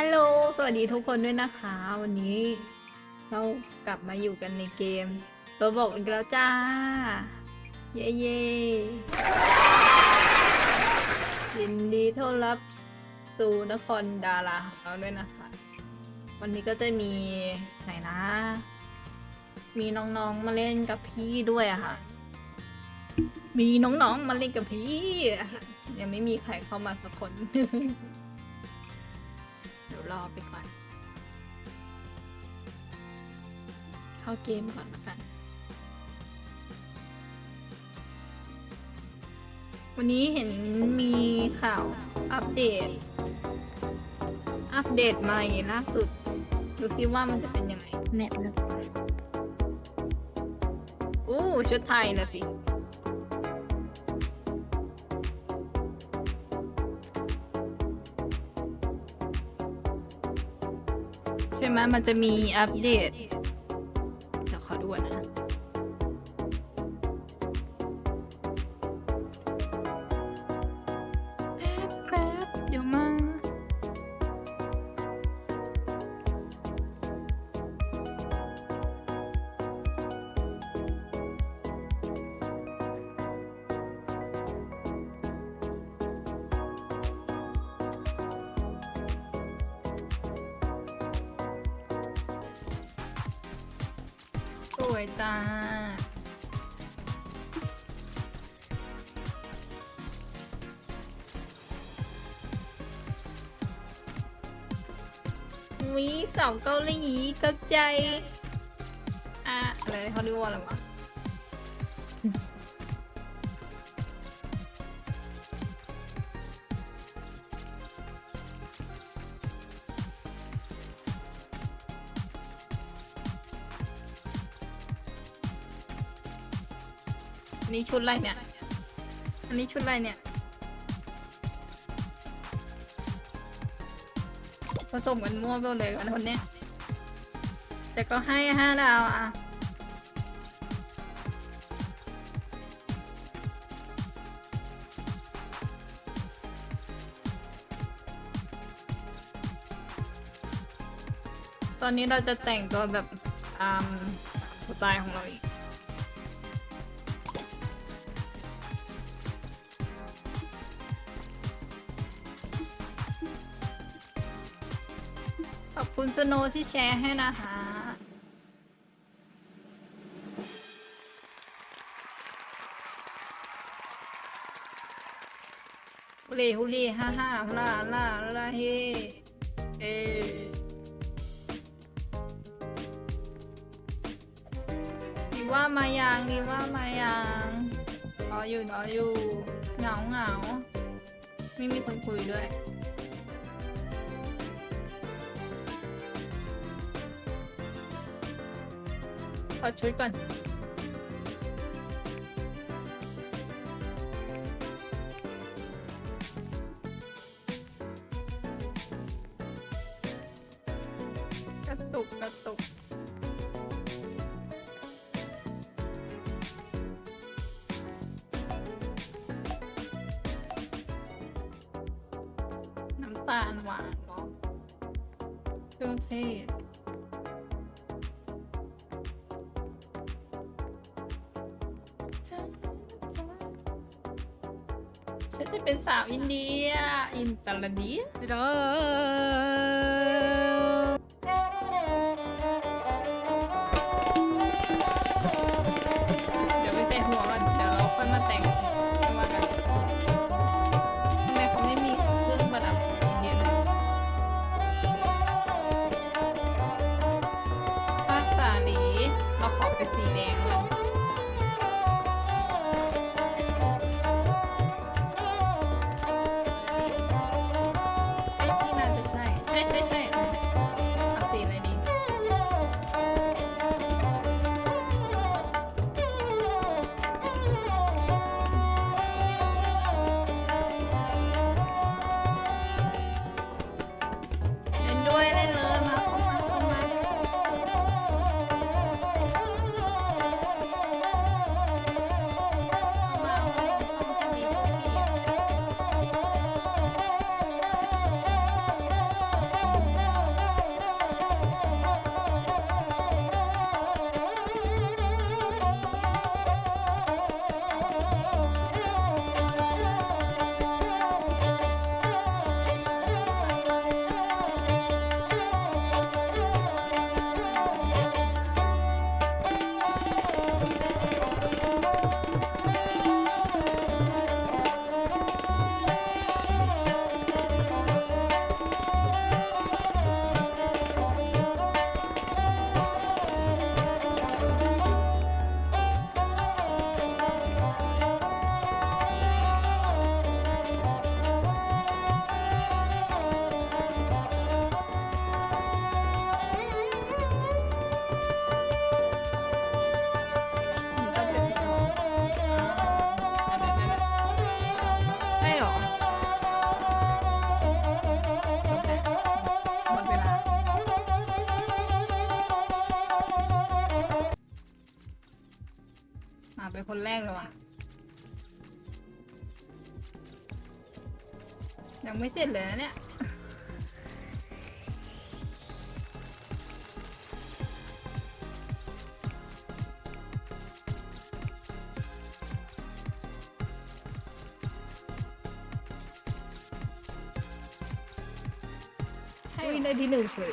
ฮัลโหล สวัสดีทุกคนด้วยนะคะ วันนี้เรากลับมาอยู่กันในเกมเราบอกอีกแล้วจ้า เย้เย้ยินดีต้อนรับสู่นครดาราของเราด้วยนะคะ วันนี้ก็จะมีไหนนะ มีน้องๆมาเล่นกับพี่ด้วยอะค่ะ มีน้องๆมาเล่นกับพี่ ยังไม่มีใครเข้ามาสักคน รอไปก่อน เข้าเกมก่อนละกันวันนี้เห็นมีข่าวอัปเดต อัปเดตใหม่ล่าสุด ดูซิว่ามันจะเป็นยังไง แมปนะจ๊ะอู้ชุดไทยนะสิ ช่ไหมมันจะมีอัปเดต เดี๋ยวขอดูก่อนนะ วยจ้าวีสาวเกาหลีก็ใจ อะ อะไรเขาเรียกว่าอะไรวะ อันนี้ชุดอะไรเนี่ย อันนี้ชุดอะไรเนี่ยผสมกันมั่วไปเลยกันคนเนี้ยแต่ก็ให้ห้าดาวอะตอนนี้เราจะแต่งตัวแบบตามสไตล์ของเราอีก ขอบคุณสโนที่แชร์ให้นะคะฮุล่ฮุล่ฮ่าฮ่าลาลาลาเฮเอดีว่ามายังดีว่ามายังรออยู่รออยู่เหงาเหงาไม่มีคนคุยด้วย ขอชุดก่อน กระตุกกระตุกน้ำตาลหวานเนาะเครื่องเทศ ฉันจะเป็นสาวอินเดีย อินตาลาดีเด้เดี๋ย คนแรกเลยว่ะ ยังไม่เสร็จเลยนะเนี่ย ใช่อุ้ยเหรได้อที่หนึ่งเฉย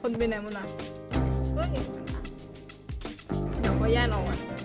คนไปไหนหมดล่ะเฮ้ย 我也不知道。